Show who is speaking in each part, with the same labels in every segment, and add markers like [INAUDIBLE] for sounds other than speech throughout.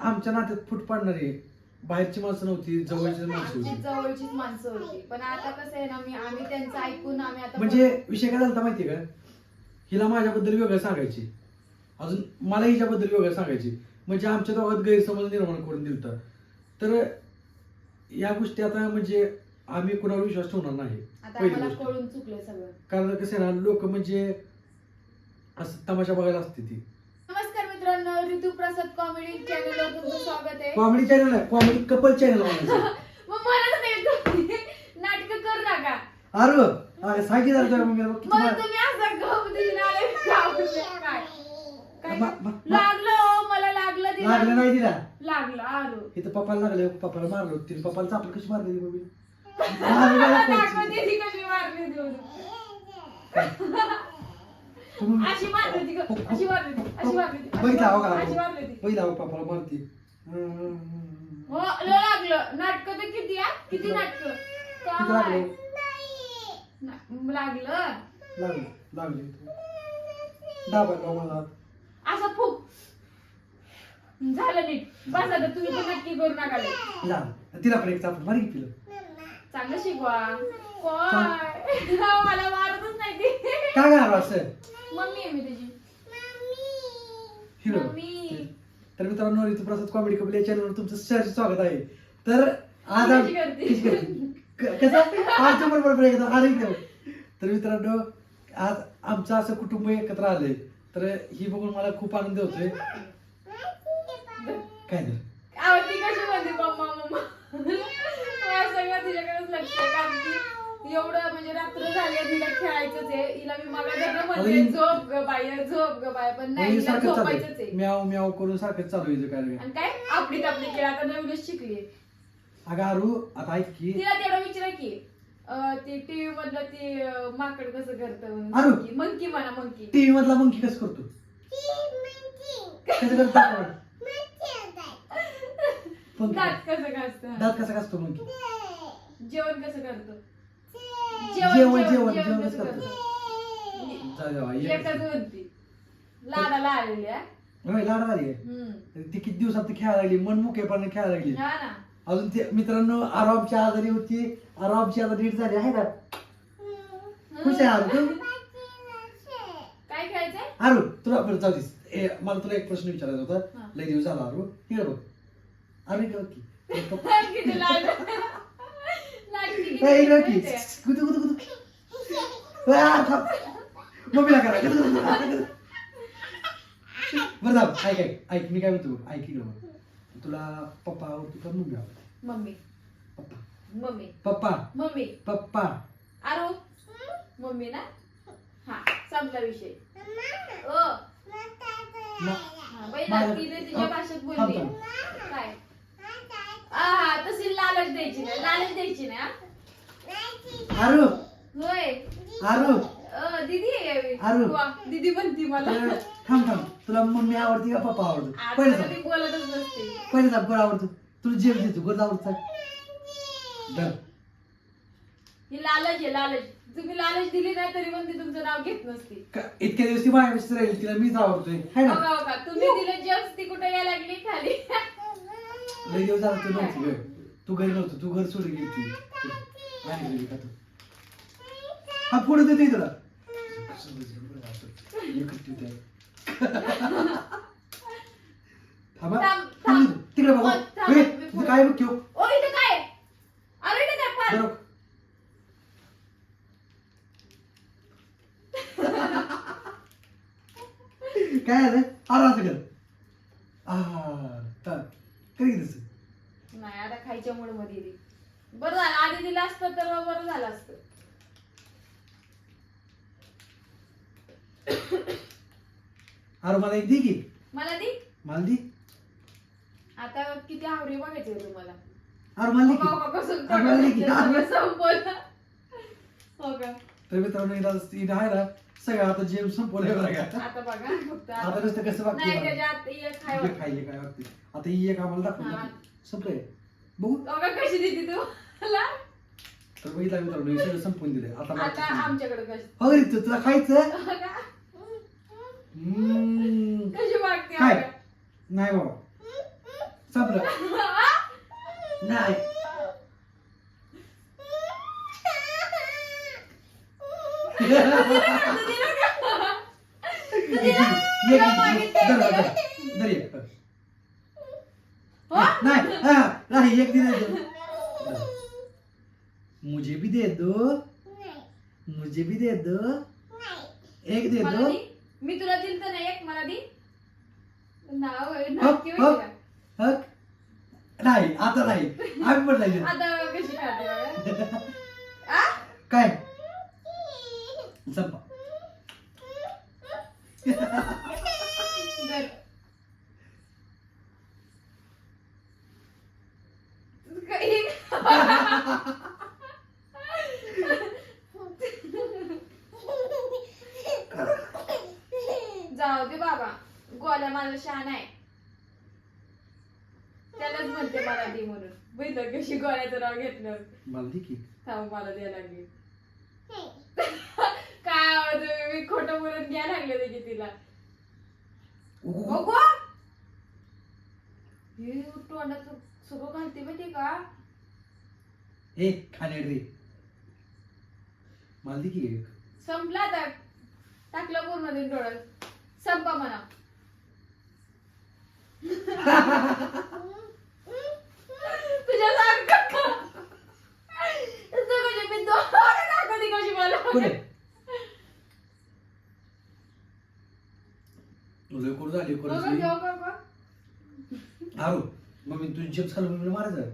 Speaker 1: आमच्या नात्यात फूट पाडणारी बाहेरची माणसं नव्हती जवळची माणसं
Speaker 2: आमची
Speaker 1: होती.
Speaker 2: जवळचीच माणसं होती. पण आता कसं आहे ना मी आम्ही त्यांचं ऐकून आम्ही आता
Speaker 1: म्हणजे विषय काय झाला माहितीये का? हिला माझ्याबद्दल वेगळं सांगायची. अजून मला हिच्याबद्दल वेगळं सांगायची. म्हणजे आमच्या दोघात गैरसमज निर्माण करून दिलता. तर या गोष्टी आता म्हणजे आम्ही कुणावर विश्वास ठेवणार नाही
Speaker 2: आता
Speaker 1: पहिली
Speaker 2: आम्हाला
Speaker 1: गोष्ट.
Speaker 2: कळून चुकलं सगळं.
Speaker 1: कारण कसं आहे ना लोक म्हणजे असं तमाशा बघायला असते ती.
Speaker 2: ऋतू प्रसाद कॉमेडी चॅनलवर तुमचं स्वागत आहे.
Speaker 1: कॉमेडी चॅनल आहे कॉमेडी कपल चॅनल म्हणायचं
Speaker 2: मग तुम्ही. नाटक करू नका.
Speaker 1: अरे अरे सांगितलं तुझ्या मम्मीला बघ किती
Speaker 2: मग
Speaker 1: मार-
Speaker 2: तुम्ही असं गप दिली ना आले [LAUGHS] काय? काय?
Speaker 1: मा- मा- मा-
Speaker 2: लागलं हो, मला लागलं
Speaker 1: लागलं नाही तिला?
Speaker 2: लागलं आरो
Speaker 1: इथं पप्पाला लागले पप्पाला मारलं. तिने पप्पाला चापलं कशी मारली मम्मी? [LAUGHS]
Speaker 2: कशी मारली [LAUGHS] अशी मारली होती ग, अशी मारली होती, अशी मारली होती,
Speaker 1: बघितला हो
Speaker 2: अशी मारली होती.
Speaker 1: पप्पाला मारती.
Speaker 2: हो लागलं. नाटक तर किती आ? किती नाटक?
Speaker 1: किती लागलं?
Speaker 2: लागलं?
Speaker 1: लागले लागले दाबायला मला
Speaker 2: असं फुक. झालं नीट. बस आता तुम्ही पण नक्की करू नका.
Speaker 1: लागलं तिला पण एक चापट मारी की तिला
Speaker 2: चांगलं शिकवा. काय [LAUGHS] मला मारतच नाही ती.
Speaker 1: काय काय असं?
Speaker 2: मम्मी आहे मी त्याची
Speaker 1: हिरो.
Speaker 2: मम्मी.
Speaker 1: तर मित्रांनो ऋतू प्रसाद कॉमेडी कपल या चॅनलवर तुमचं सहर्ष स्वागत आहे. तर आज आम-
Speaker 2: कशी करते?
Speaker 1: आमच्या बरोबर एकदा एकदम तर मित्रांनो आज आमचं असं कुटुंब एकत्र आलंय. तर ही बघून मला खूप आनंद होतोय. काय तर
Speaker 2: आवडती कशी म्हणते मम्मा [LAUGHS] मम्मा? मला सगळं तिच्याकडेच लक्ष आहे कारण की एवढं म्हणजे रात्र झाली तिला खेळायचंच आहे. हिला मी मला
Speaker 1: अरे.
Speaker 2: झोप ग बाय झोप ग बाय पण नाही
Speaker 1: म्हणजे
Speaker 2: हिला झोपायचंच आहे.
Speaker 1: म्याव म्याव करून सारखं चालू आहे काय
Speaker 2: आणि काय? आपली आपली खेळ आता नवीनच शिकली.
Speaker 1: अगं आरू आता ऐक की.
Speaker 2: तिला तेवढं विचारा की अं, ते टीव्ही मधलं ते अं, माकड कसं करतं
Speaker 1: अरे.
Speaker 2: मंकी मंकी म्हणा मंकी.
Speaker 1: टीव्ही मधला मंकी कसं करतो? कसं करतो दाखव बरं. पंखी.
Speaker 2: दात कसं घासतं?
Speaker 1: दात कसा कसतो मंकी?
Speaker 2: जेवण कसं करतो?
Speaker 1: जेवण जेवण जेवण कसं करतो. जा जा, ये.
Speaker 2: एकच म्हणती लाडाला आलेली आहे.
Speaker 1: होय, लाड झाली.
Speaker 2: हम्म.
Speaker 1: ती किती दिवसात खेळायला लागली? मन मोकेपणाने खेळायला लागली.
Speaker 2: हा ना.
Speaker 1: अजून ते मित्रांनो आरामची आजारी होती. आरामची आता नीट झाली आहे ना खुश आहे आरू तू?
Speaker 2: काय खायचंय
Speaker 1: आरू तुला बरं जाऊ दिस ए, मला तुला एक प्रश्न विचारायचा
Speaker 2: हा.
Speaker 1: होता लय दिवस झाला आरू इकडे बघ. आरू इकडे बघ की. [LAUGHS]
Speaker 2: किती लाड.
Speaker 1: गुदू गुदू ए, आ, थांब. मम्मीला करा. बरं जाऊ ऐक ऐक ऐक मी काय म्हणतो ऐक इकडे तुला पप्पा आवडतो का मम्मी आवडतो
Speaker 2: mummy
Speaker 1: papa
Speaker 2: mummy
Speaker 1: papa
Speaker 2: mummy
Speaker 1: papa
Speaker 2: आरो मम्मी ना हा संपला विषय ओ हा, बाई रे तिच्या भाषेत बोलली. काय हा हा तशी लालच द्यायची नाही लालच द्यायची नाही हा?
Speaker 1: आरू.
Speaker 2: होय.
Speaker 1: आरू.
Speaker 2: अ, दीदी आहे. वा, दीदी म्हणती मला.
Speaker 1: तर थांब थांब. तुला मम्मी आवडते का पप्पा आवडतो? पहिले सांग.
Speaker 2: बोलतच नसते.
Speaker 1: पहिले सांग कोण आवडतो? तुला जेव देतो कोण आवडतं.
Speaker 2: ही लालच आहे लालच. तुम्ही लालच दिली नाही तरी पण ती तुमचं नाव घेत नसते.
Speaker 1: का- इतक्या ती माझ्या राहील तिला मीच आवडतोय. है ना
Speaker 2: बघा बघा तुम्ही दिलं जग ती कुठे यायला लागली खाली? [LAUGHS]
Speaker 1: लय दिवस झाला तू नव्हती गं. तू घरी नव्हतं तू घर सोडून गेली आणि घरी का तू? हा पुढे देते तुला. थांबा. तिकडे बघा. काय बघ ठेव
Speaker 2: ओ इथं काय आहे? अरे इथं काय फार
Speaker 1: बरोबर. काय आलं आला असं कर आ, तर. कधी तसं
Speaker 2: नाही मध्ये येते. बरं झालं आधी दिलं असतं तर बरं झालं असतं.
Speaker 1: अरे मला एक दे की.
Speaker 2: मला दी?
Speaker 1: मला दे.
Speaker 2: आता किती आवडी बघायचे तुम्हाला.
Speaker 1: अरे मला दे
Speaker 2: हो का,
Speaker 1: की
Speaker 2: कसं
Speaker 1: अरे मला दे की.
Speaker 2: सगळं संपवलं. हो का?
Speaker 1: तर मित्रांनो इथं इथं आहे ना सगळं आता जेम संपवलंय बरं का
Speaker 2: आता बघा फक्त
Speaker 1: आता
Speaker 2: आता-
Speaker 1: नुसतं कसं
Speaker 2: नाही
Speaker 1: वागते
Speaker 2: त्याच्यात एक खाय
Speaker 1: खाल्ले काय वागते. आता ही एक आम्हाला
Speaker 2: हा.
Speaker 1: संपलंय. बघू
Speaker 2: कशी देते तू मला
Speaker 1: तर बघितलं मित्रांनो हे सगळं संपवून दिलंय आता
Speaker 2: आता. आमच्याकडे कशी
Speaker 1: हो तू- तुला खायचं
Speaker 2: बघा,
Speaker 1: हम्म.
Speaker 2: कशी वागते
Speaker 1: काय? नाही बाबा संपलं नाही धर, धर, धर.
Speaker 2: हो?
Speaker 1: नाही हा, नाही एक दिन दे दो [LAUGHS] मुझे भी दे दो मुझे भी दे दो एक दे दो.
Speaker 2: मी तुला दिल तर नाही एक मला दी नाव आहे,
Speaker 1: हप,
Speaker 2: नाटकी
Speaker 1: हप.
Speaker 2: माहिती का?
Speaker 1: हक नाही आता नाही आम्ही पण नाही देत.
Speaker 2: आता कशी खाते बघा. [LAUGHS] आ?
Speaker 1: काय संपा
Speaker 2: बर. काही- जाऊ दे बाबा गोल्या माझा शान आहे म्हणते मला दे म्हणून कशी गोळ्याचं नाव घेतलं.
Speaker 1: मला दे की.
Speaker 2: थांब मला द्यायला लागली. [LAUGHS] काय आवाज आहे? मी खोटं बोलत घ्यायला लागले ते की तिला.
Speaker 1: उगु-
Speaker 2: अगो हे तोंडात सगळं घालते माहिती का?
Speaker 1: ए खाणे रे. मला दे की एक.
Speaker 2: संपला आता. टाकलं पूर्ण दिन डोळ्यात संपा म्हणा [LAUGHS] तुझ्या सारखं का? तू कशी मी दोन दाखवली कशी मला
Speaker 1: कोण आहे? तुझं कोण झाली कोण
Speaker 2: बघा,
Speaker 1: असली?
Speaker 2: बघा, बघा.
Speaker 1: आरू मग मी तुझी चिप्स खाल्लं म्हणून मारायचं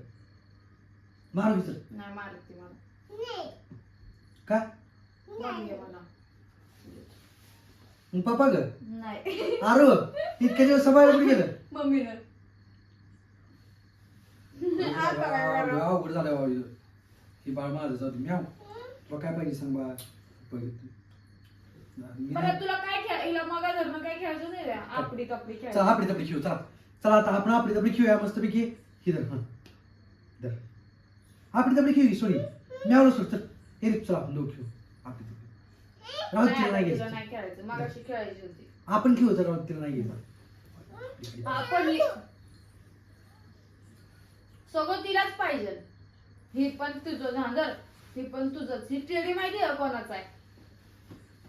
Speaker 1: मार
Speaker 2: नाही मारत ती मला
Speaker 1: का?
Speaker 2: मला.
Speaker 1: मग पप्पा ग?
Speaker 2: नाही.
Speaker 1: आरू इतक्या दिवस बाहेर कुठे गेलं?
Speaker 2: मम्मीनं
Speaker 1: झालं बाबा इथं. ही बाळ माझं जाऊ दे म्याव तुला काय पाहिजे सांग बा पहिले तू. मी
Speaker 2: बरं
Speaker 1: नाही-
Speaker 2: तुला काय खेळ हिला मगा धरणं काय खेळायचं नाही रे? आपडी कपडी
Speaker 1: चला आपली तपली खेळू चला. चला आता आपण आपली तपली खेळूया मस्त पैकी ही धर धर आपली तपली खेळू सोडी म्यावलं सोड चल हे आपण दोघं खेळू आपली तपली राहू दे, तिला नाही
Speaker 2: नाही, तुला
Speaker 1: घ्यायचं
Speaker 2: नाही खेळायचं मगाशी खेळायची होती
Speaker 1: आपण खेळू तर राहू तिला नाही घ्यायचं
Speaker 2: हा, पडली सगळं तिलाच पाहिजे. ही पण तुझं झांदर ही पण तुझंच ही टेडी माहिती आहे कोणाचा आहे?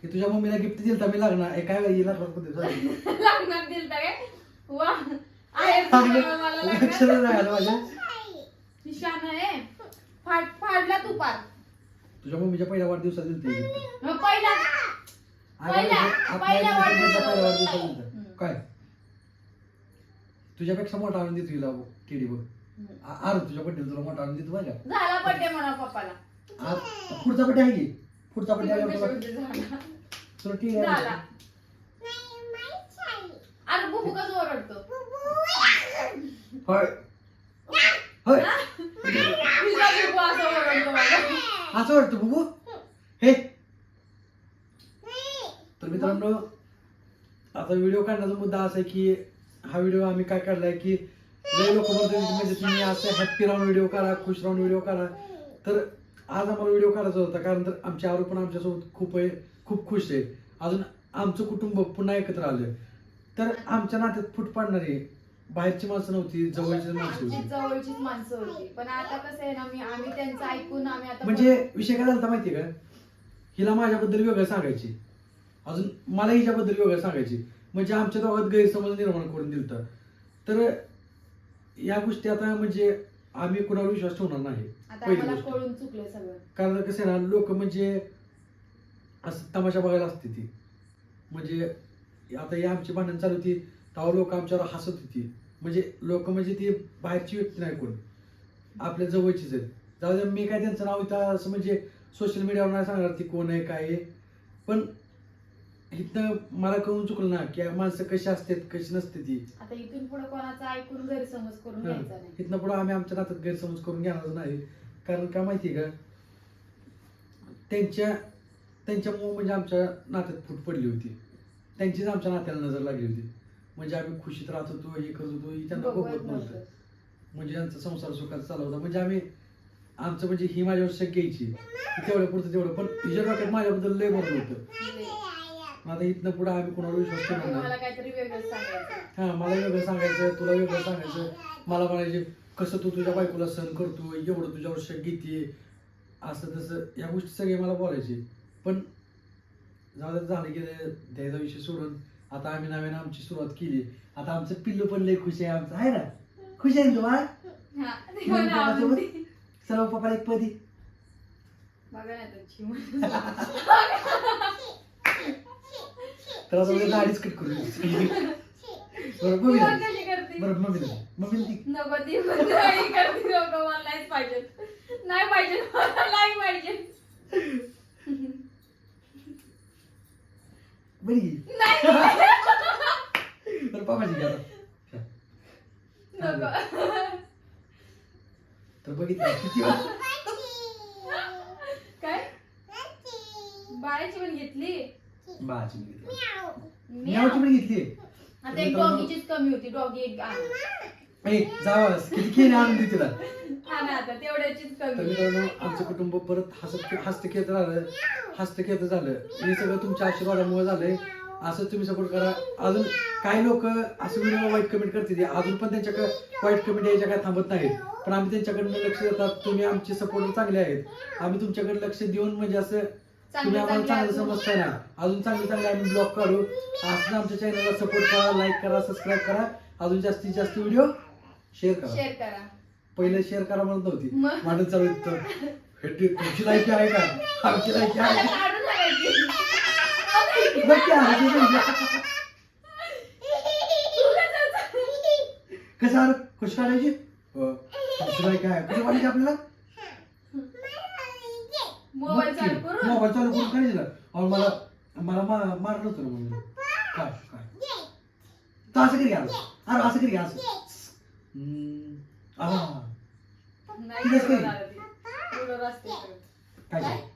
Speaker 1: हे तुझ्या मम्मीला गिफ्ट दिलं तर मी लागणार. हे काय हिला लक्षात
Speaker 2: लग्नात दिल काय? वा. आहे
Speaker 1: नाही [LAUGHS] माझ्या.
Speaker 2: ही आहे. फाड फाडला तू पार.
Speaker 1: तुझ्या मम्मीच्या पहिल्या वाढदिवसात दिलं ते. gift.
Speaker 2: मग पहिला पहिला- पहिल्या वाढदिवसाला.
Speaker 1: दिलं.
Speaker 2: हम्म.
Speaker 1: काय? तुझ्यापेक्षा मोठा आणून देतो हिला केडी बघ आ- आरू तुझ्या बड्डे तुला मोठा आणून देतो माझ्या.
Speaker 2: झाला बड्डे म्हणा पप्पाला.
Speaker 1: आज पुढचा बड्डे आहे की? पुढचा बड्डे आहे
Speaker 2: कशी
Speaker 1: तुला
Speaker 2: म्हणजे झाला.
Speaker 1: तुला
Speaker 2: झाला. अरे बुबू कसं ओरडतो?
Speaker 1: होय. होय.
Speaker 2: असं
Speaker 1: वाटतं बघू. हे. तर मित्रांनो आता व्हिडिओ काढण्याचा मुद्दा असा आहे की हा व्हिडिओ आम्ही काय काढलाय की लय लोक म्हणजे तुम्ही असं हॅप्पी राहून व्हिडिओ करा खुश राहून व्हिडिओ काढा. तर आज आम्हाला व्हिडिओ काढायचा होता कारण तर आमचे आरोप पण आमच्यासोबत खूप आहे खूप खुश आहे. अजून आमचं कुटुंब पुन्हा एकत्र आलं तर आमच्या नात्यात फूट पाडणारी बाहेरची माणसं नव्हती जवळची माणसं
Speaker 2: आमची
Speaker 1: होती
Speaker 2: जवळचीच माणसं होती. पण आता कसं आहे ना मी आम्ही त्यांचं ऐकून आम्ही आता
Speaker 1: म्हणजे विषय काय झाला माहितीये का? हिला माझ्याबद्दल वेगळं सांगायची. अजून मला हिच्याबद्दल वेगळं सांगायची. म्हणजे आमच्या दोघात गैरसमज निर्माण करून दिलता. तर या गोष्टी आता म्हणजे आम्ही कुणावर विश्वास ठेवणार नाही
Speaker 2: आता
Speaker 1: पहिली
Speaker 2: आम्हाला
Speaker 1: गोष्ट.
Speaker 2: कळून चुकलंय सगळं.
Speaker 1: कारण कसं आहे ना लोक म्हणजे असं तमाशा बघायला असते ती. म्हणजे आता ही आमची भांडण चालू होती. तेव्हा लोक आमच्यावर हसत होती. म्हणजे लोक म्हणजे ती बाहेरची व्यक्ती नाही कोण. आपल्या जवळचीच आहेत. जाऊ मी काय त्यांचं नाव इथं असं म्हणजे सोशल मीडियावर नाही सांगणार ती कोण आहे काय आहे. पण इथं मला कळून चुकलं ना की माणसं कशी असतात कशी नसते ती.
Speaker 2: आता इथून पुढे कोणाचं ऐकून गैरसमज करून घ्यायचा नाही.
Speaker 1: इथनं पुढे आम्ही आमच्या नात्यात गैरसमज करून घेणार नाही. कारण काय माहिती का? त्यांच्या त्यांच्यामुळे म्हणजे आमच्या नात्यात फूट पडली होती. त्यांचीच आमच्या नात्याला नजर लागली होती. म्हणजे आम्ही खुशीत राहत होतो हे करत होतो हे त्यांना
Speaker 2: बघवत
Speaker 1: बघवत नव्हतं. म्हणजे यांचा संसार सुखात चालू होता. म्हणजे आम्ही आमचं म्हणजे ही माझ्यावर शक्य यायची. तेवढं पुरतं तेवढं. पण हिच्या डोक्यात माझ्याबद्दल लय बरं होतं. आता इथनं पुढे आम्ही कोणावर विश्वास
Speaker 2: सांगायचं
Speaker 1: हा मला वेगळं सांगायचं तुला वेगळं सांगायचं मला म्हणायचे कसं तू तुझ्या बायकोला सहन करतो एवढं तुझ्यावर शक घेते असं तसं या गोष्टी सगळे मला बोलायचे. पण दे झालं की द्यायचा विषय सोडून आता आम्ही नव्यानं आमची सुरुवात केली. आता आमचं पिल्लू पण लय खुश आहे आमचं. आहे ना? खुश आहे तुम्हाला
Speaker 2: हा.
Speaker 1: सर्व पप्पा एक पदी. तर आता गाडीच कट करू बरं मम्मी. बरं मम्मी मम्मी
Speaker 2: नको ती करते. नको मला नाहीच पाहिजे. नाही पाहिजे. मला नाही पाहिजे.
Speaker 1: बरी.
Speaker 2: नाही.
Speaker 1: बरं पापाची घ्या आता.
Speaker 2: नको.
Speaker 1: तर बघितलं किती वेळा-
Speaker 2: काय? बाळाची पण घेतली?
Speaker 1: मुलगी घेतली.
Speaker 2: मी
Speaker 1: म्यावची पण घेतली.
Speaker 2: आता एक डॉगीचीच कमी होती डॉगी एक आण.
Speaker 1: ए जावा किती खेळ आणून दे तिला?
Speaker 2: हा ना आता तेवढ्याचीच
Speaker 1: तर
Speaker 2: कमी
Speaker 1: मित्रांनो आमचं कुटुंब परत हसत हस्तखेत झालं हस्तखेत झालं. हे सगळं तुमच्या आशीर्वादामुळे झालंय. असं तुम्ही सपोर्ट करा. अजून काही लोक असं व्हिडिओ वाईट कमेंट करते अजून पण त्यांच्याकडे वाईट कमेंट यायच्या काय थांबत नाहीत. पण आम्ही त्यांच्याकडनं लक्ष देतात तुम्ही आमचे सपोर्टर चांगले आहेत. आम्ही तुमच्याकडे लक्ष देऊन म्हणजे असं तुम्ही आम्हाला चांगलं समजताय ना. अजून चांगले चांगले आम्ही ब्लॉग काढू. असं आमच्या चॅनलला सपोर्ट करा लाईक करा सबस्क्राईब करा. अजून जास्तीत जास्त व्हिडिओ शेअर करा.
Speaker 2: शेअर करा.
Speaker 1: पहिले शेअर करा म्हणत नव्हती? भांडण चालू होतं. हे ते तुमची लायकी आहे का? कसं आलं खुश काढायची हो. लायकी आहे कशी वाटायची आपल्याला?
Speaker 2: मोबाईल चालू करून.
Speaker 1: काढायची ना अहो मला मला मारलं होतं ना म्हणून. काय? काय? तर असं करी असं अरे असं करी असं. काय
Speaker 2: काय?
Speaker 1: काय
Speaker 2: काय?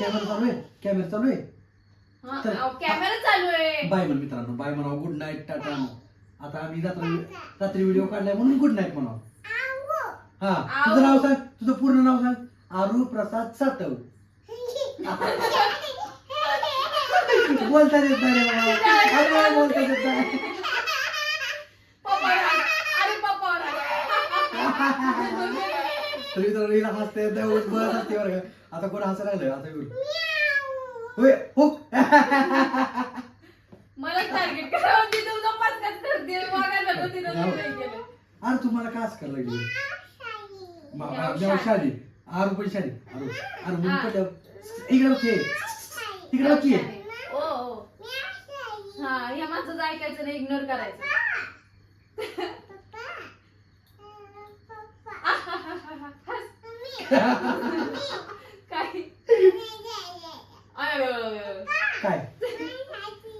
Speaker 1: कॅमेरा चालू आहे कॅमेरा चालू आहे.
Speaker 2: हा,
Speaker 1: तर-
Speaker 2: अहो, कॅमेरा चालू आहे.
Speaker 1: बाय म्हण मित्रांनो बाय म्हणावं गुड नाईट टाटा. आता आम्ही रात्री रात्री व्हिडिओ काढलाय म्हणून गुड नाईट म्हणावं. हा तुझं नाव सांग तुझं पूर्ण नाव सांग. आरू प्रसाद सातव. बोलता येत नाही रे बाबा. अरे बोलता येत नाही.
Speaker 2: अरे. [LAUGHS]
Speaker 1: तरी मित्रांनो हिला हसता येत नाही बरं हसते बरं का. आता कोण हसायला लागलं आता येऊन होय हो.
Speaker 2: मला टार्गेट करावं ती तुमचा पाचकाच करते. मागायला तर तिनं. नाही केलं.
Speaker 1: अरे तुम्हाला काय करायला लागली? शाली आरू पण शाली आरू म्हणून पडल्यावर इकडे की. की.
Speaker 2: ओ ओ हा या माणसाचं ऐकायचं नाही इग्नोर करायचं. काय?
Speaker 1: काय?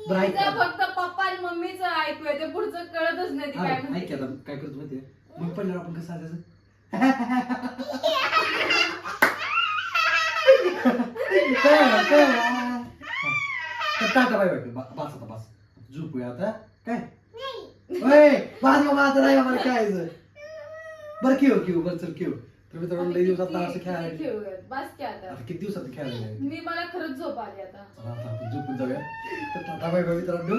Speaker 1: बरं ऐक
Speaker 2: तिचं फक्त पप्पा आणि मम्मीच ऐकू येते पुढचं कळतच नाही ती काय म्हणते.
Speaker 1: ऐक आता काय करतो माहितीये मग पडल्यावर आपण कसं टाटा बाय बाय. बा- बस आता बस. झोपूया आता. काय? ओय खेळायचं बरं खेळ खेळ. बरं चल खेळ. तर मित्रांनो लई दिवसात असं खेळायला
Speaker 2: खेळूयात बस की आता.
Speaker 1: आता किती दिवसात खेळायला?
Speaker 2: मी मला खरंच झोप आली आता.
Speaker 1: चला आता आपण झोपून जाऊया. तर टाटा बाय बाय मित्रांनो.